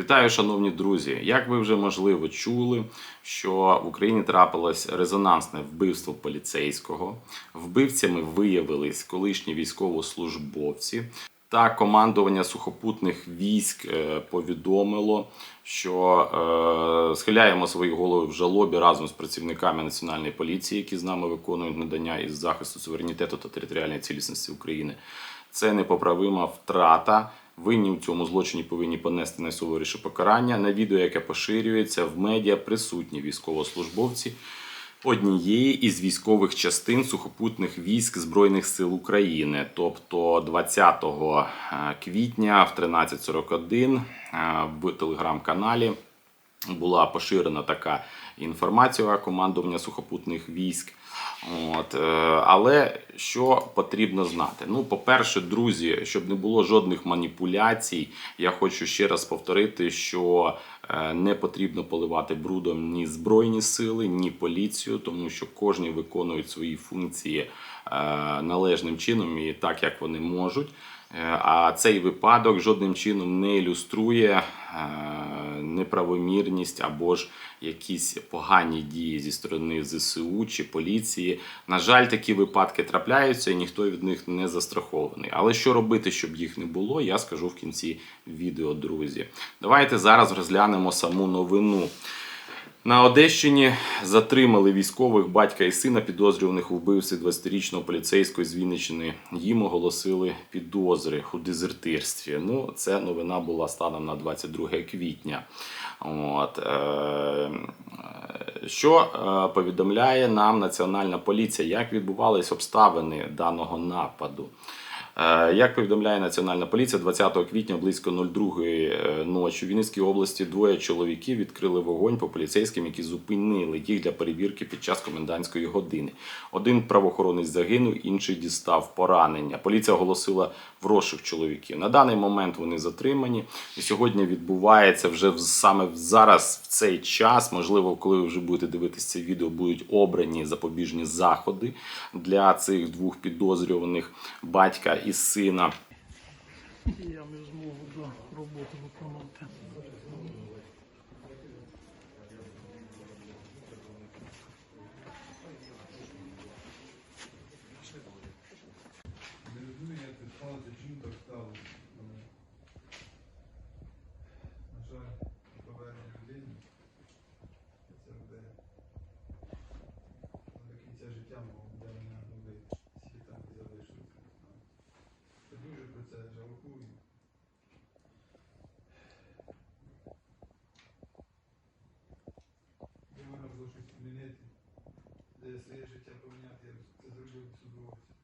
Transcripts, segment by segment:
Вітаю, шановні друзі! Як ви вже можливо чули, що в Україні трапилось резонансне вбивство поліцейського. Вбивцями виявились колишні військовослужбовці. Та командування сухопутних військ е, повідомило, що е, схиляємо свої голови в жалобі разом з працівниками національної поліції, які з нами виконують надання із захисту суверенітету та територіальної цілісності України. Це непоправима втрата. Винні в цьому злочині повинні понести найсуворіше покарання. На відео, яке поширюється в медіа, присутні військовослужбовці однієї із військових частин сухопутних військ Збройних сил України. Тобто 20 квітня в 13.41 е, в телеграм-каналі була поширена така інформація командування сухопутних військ. От, е, але що потрібно знати? Ну, по-перше, друзі, щоб не було жодних маніпуляцій, я хочу ще раз повторити, що е, не потрібно поливати брудом ні збройні сили, ні поліцію, тому що кожні виконують свої функції е, належним чином і так, як вони можуть. Е, А цей випадок жодним чином не ілюструє е, неправомірність або ж якісь погані дії зі сторони ЗСУ чи поліції. На жаль, такі випадки трапляються, і ніхто від них не застрахований. Але що робити, щоб їх не було, я скажу в кінці відео, друзі. Давайте зараз розглянемо саму новину. На Одещині затримали військових батька і сина, підозрюваних у вбивстві 20-річного поліцейського з Вінниччини. Їм оголосили підозри у дезертирстві. Ну, це новина була станом на 22 квітня. От, е, що е, повідомляє нам Національна поліція, як відбувались обставини даного нападу? Е, Як повідомляє Національна поліція, 20 квітня близько 02 е, ночі в Вінницькій області двоє чоловіків відкрили вогонь по поліцейським, які зупинили їх для перевірки під час комендантської години. Один правоохоронець загинув, інший дістав поранення. Поліція оголосила в розшук чоловіків. На даний момент вони затримані. І сьогодні відбувається вже саме зараз, в цей час. Можливо, коли ви вже будете дивитися це відео, будуть обрані запобіжні заходи для цих двох підозрюваних батька сина. Я не змогу жаль, повернення людині це буде до кінця життя мого буде мене губити. Скільки там і залишиться. не знаю. Я дуже про це жалкую. Я злочин в кабінеті, де своє життя поміняти, я це зробив без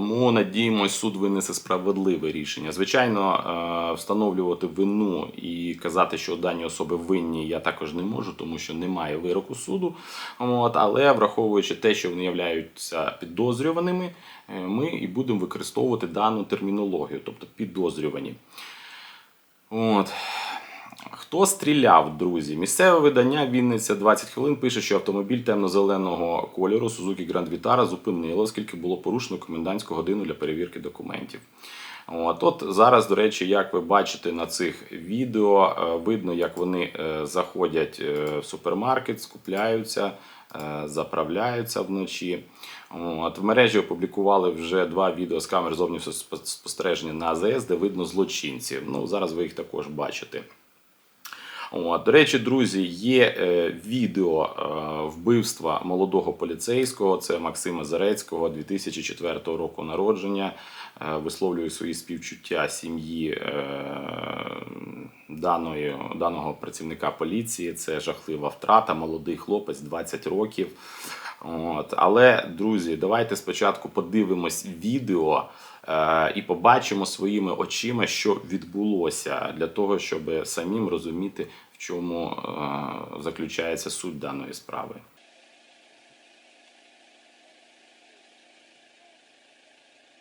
Тому надіємось, суд винесе справедливе рішення. Звичайно, е, встановлювати вину і казати, що дані особи винні, я також не можу, тому що немає вироку суду. От, але враховуючи те, що вони являються підозрюваними, е, ми і будемо використовувати дану термінологію, тобто підозрювані. От. Хто стріляв, друзі? Місцеве видання Вінниця 20 хвилин пише, що автомобіль темно-зеленого кольору Suzuki Grand Vitara зупинило, оскільки було порушено комендантську годину для перевірки документів. От, от зараз, до речі, як ви бачите на цих відео, е, видно, як вони е, заходять е, в супермаркет, скупляються, заправляються вночі. От, в мережі опублікували вже два відео з камер зовнішнього спо- спостереження на АЗС, де видно злочинців. Ну, зараз ви їх також бачите. От, до речі, друзі, є е, відео е, вбивства молодого поліцейського. Це Максима Зарецького, 2004 року народження. Е, висловлюю свої співчуття сім'ї даної, даного працівника поліції. Це жахлива втрата, молодий хлопець, 20 років. От. Але, друзі, давайте спочатку подивимось відео і побачимо своїми очима, що відбулося, для того, щоб самим розуміти, в чому е, заключається суть даної справи.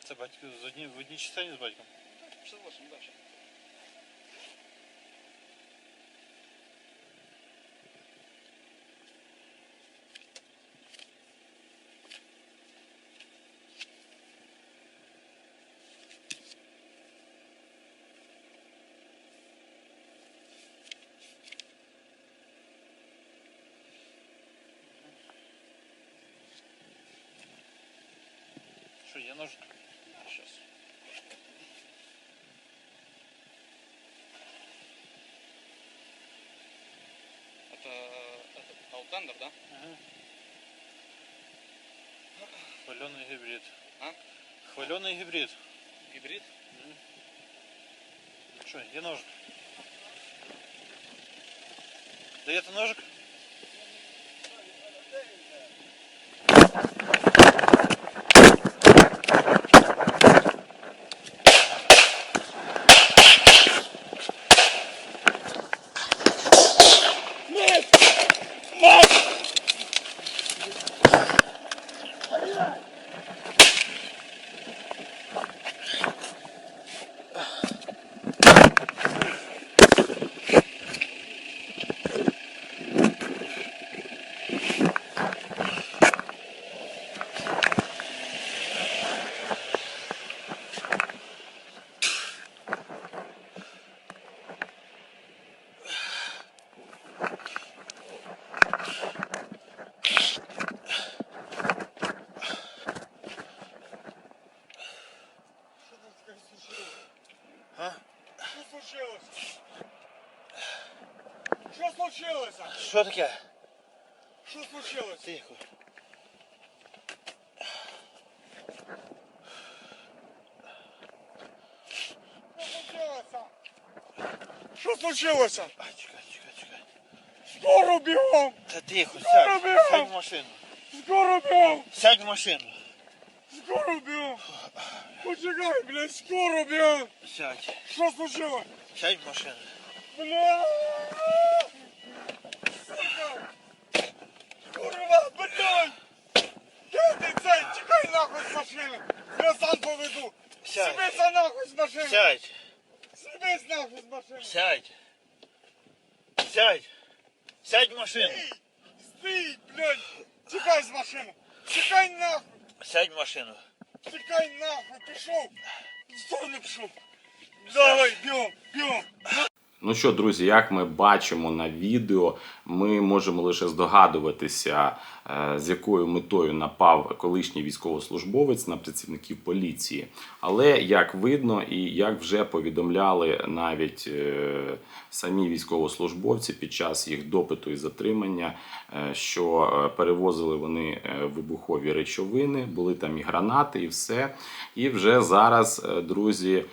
Це батько з одні в одній частині з батьком? Согласен, дальше. Что, я нужен? Сейчас. Это, это Outlander, да? Хваленый гибрид. А? Хваленый гибрид. Гибрид? Что, где ножик? Да это ножик? Что такое? Що случилося? Тихо. Що случилося? Що? А, чекай, чекай, чекай. Скоро бігом! Да тихо, сядь. Робил! Сядь в машину. Скоро бігом! Сядь в машину. Скоро бігом! Почекай, блядь, скоро бігом! Сядь. Що случилось? Сядь в машину. Бля! нахуй з машини! Сядь. Сібись нахуй з машини! Сядь. Сядь. Сядь в машину. Стій, блядь! Тікай з машини! Тікай нахуй! Сядь в машину. Тікай нахуй! Пішов! В сторону пішов! Давай, бігом, бігом! Ну що, друзі, як ми бачимо на відео, ми можемо лише здогадуватися, е, з якою метою напав колишній військовослужбовець на працівників поліції. Але як видно, і як вже повідомляли навіть е, самі військовослужбовці під час їх допиту і затримання, е, що перевозили вони вибухові речовини, були там і гранати, і все. І вже зараз, друзі.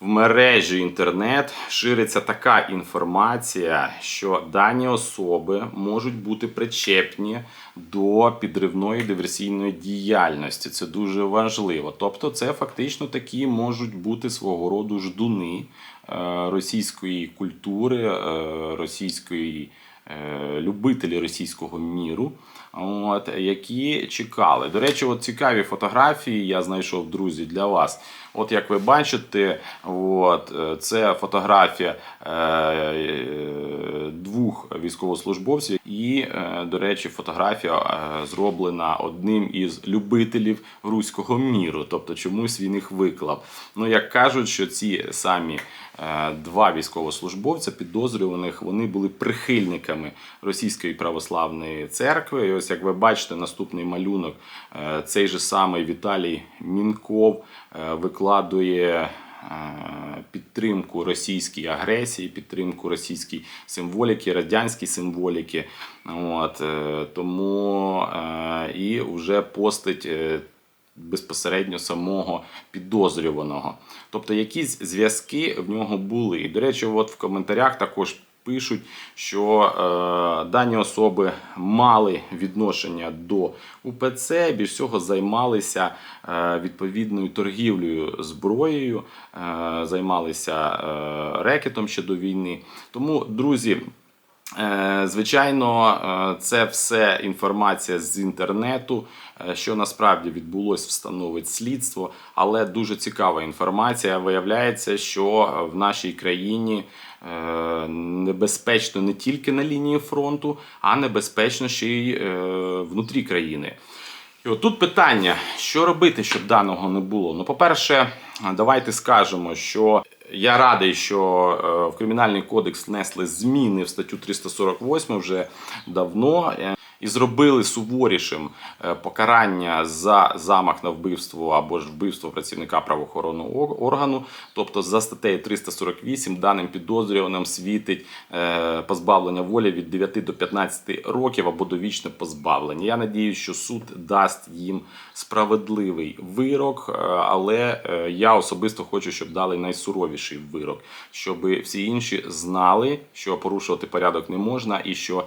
В мережі інтернет шириться така інформація, що дані особи можуть бути причепні до підривної диверсійної діяльності. Це дуже важливо. Тобто, це фактично такі можуть бути свого роду ждуни е, російської культури, е, російської е, любителі російського міру, от, які чекали. До речі, от цікаві фотографії я знайшов, друзі, для вас. От як ви бачите, от, е, це фотографія е, е, двох військовослужбовців, і, до речі, фотографія зроблена одним із любителів руського міру, тобто чомусь він їх виклав. Ну, як кажуть, що ці самі два військовослужбовця підозрюваних вони були прихильниками російської православної церкви. І ось як ви бачите, наступний малюнок, цей же самий Віталій Мінков е, викладує. е, Підтримку російській агресії, підтримку російській символіки, радянській символіки. От, е, тому е, і вже постить безпосередньо самого підозрюваного. Тобто якісь зв'язки в нього були. І, до речі, от в коментарях також пишуть, що е, дані особи мали відношення до УПЦ, більш всього займалися е, відповідною торгівлею зброєю, е, займалися е, рекетом ще до війни. Тому, друзі. Е, Звичайно, е, це все інформація з інтернету. Е, Що насправді відбулось, встановить слідство, але дуже цікава інформація. Виявляється, що в нашій країні небезпечно не тільки на лінії фронту, а небезпечно ще й е, внутрі країни. І отут тут питання: що робити, щоб даного не було? Ну, по-перше, давайте скажемо, що я радий, що е, в кримінальний кодекс внесли зміни в статтю 348 вже давно. І зробили суворішим е, покарання за замах на вбивство або ж вбивство працівника правоохоронного органу. Тобто за статтею 348 даним підозрюваним світить е, позбавлення волі від 9 до 15 років або довічне позбавлення. Я надіюсь, що суд дасть їм справедливий вирок, е, але я особисто хочу, щоб дали найсуровіший вирок, щоб всі інші знали, що порушувати порядок не можна і що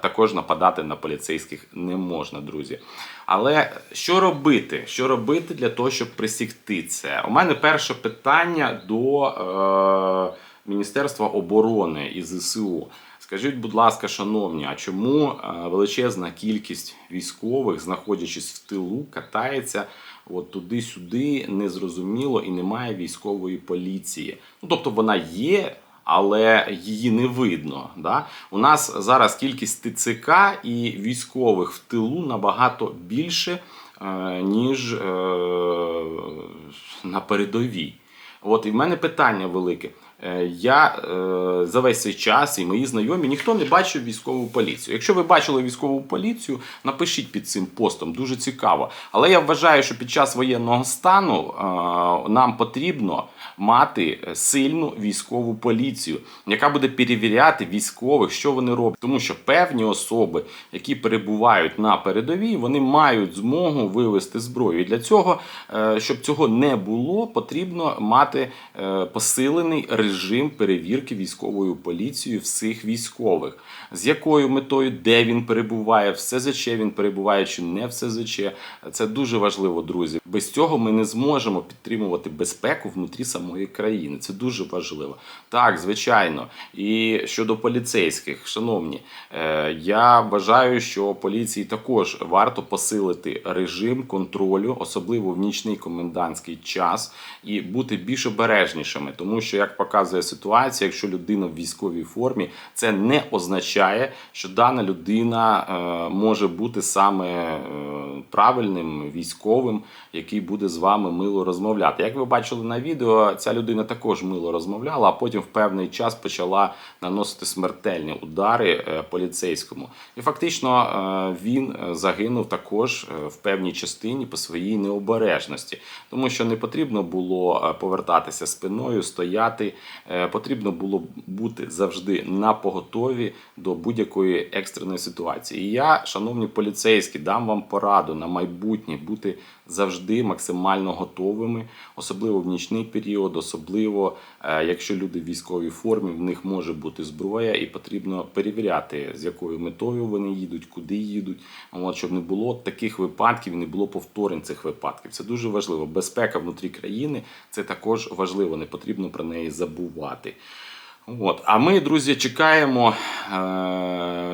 також нападати на поліцейських не можна, друзі. Але що робити? Що робити для того, щоб присікти це? У мене перше питання до е, Міністерства оборони і ЗСУ. Скажіть, будь ласка, шановні, а чому е, величезна кількість військових, знаходячись в тилу, катається от туди-сюди, незрозуміло і немає військової поліції? Ну тобто вона є, але її не видно. Да? У нас зараз кількість ТЦК і військових в тилу набагато більше, е, ніж е, на передовій. От і в мене питання велике. Е, Я е, за весь цей час і мої знайомі ніхто не бачив військову поліцію. Якщо ви бачили військову поліцію, напишіть під цим постом, дуже цікаво. Але я вважаю, що під час воєнного стану е, нам потрібно мати сильну військову поліцію, яка буде перевіряти військових, що вони роблять. Тому що певні особи, які перебувають на передовій, вони мають змогу вивести зброю. І для цього, щоб цього не було, потрібно мати посилений режим перевірки військовою поліцією всіх військових. З якою метою, де він перебуває, в СЗЧ він перебуває чи не в СЗЧ. Це дуже важливо, друзі. Без цього ми не зможемо підтримувати безпеку внутрі самої країни. Це дуже важливо. Так, звичайно. І щодо поліцейських, шановні, е, я вважаю, що поліції також варто посилити режим контролю, особливо в нічний комендантський час, і бути більш обережнішими, тому що як показує ситуація, якщо людина в військовій формі, це не означає, що дана людина е, може бути саме е, правильним військовим, який буде з вами мило розмовляти. Як ви бачили на відео, ця людина також мило розмовляла, а потім в певний час почала наносити смертельні удари е, поліцейському. І фактично він загинув також в певній частині по своїй необережності, тому що не потрібно було повертатися спиною, стояти. Е, Потрібно було бути завжди на поготові до будь-якої екстреної ситуації. І я, шановні поліцейські, дам вам пораду на майбутнє бути завжди максимально готовими, особливо в нічний період, особливо е, якщо люди в військовій формі, в них може бути зброя, і потрібно перевіряти, з якою метою вони їдуть, куди їдуть. От, щоб не було таких випадків, не було повторень цих випадків. Це дуже важливо. Безпека внутрі країни це також важливо, не потрібно про неї забувати. От. А ми, друзі, чекаємо, е,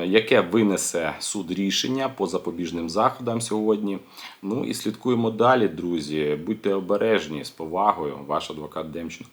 яке винесе суд рішення по запобіжним заходам сьогодні. Ну і слідкуємо далі, друзі. Будьте обережні з повагою, ваш адвокат Демченко.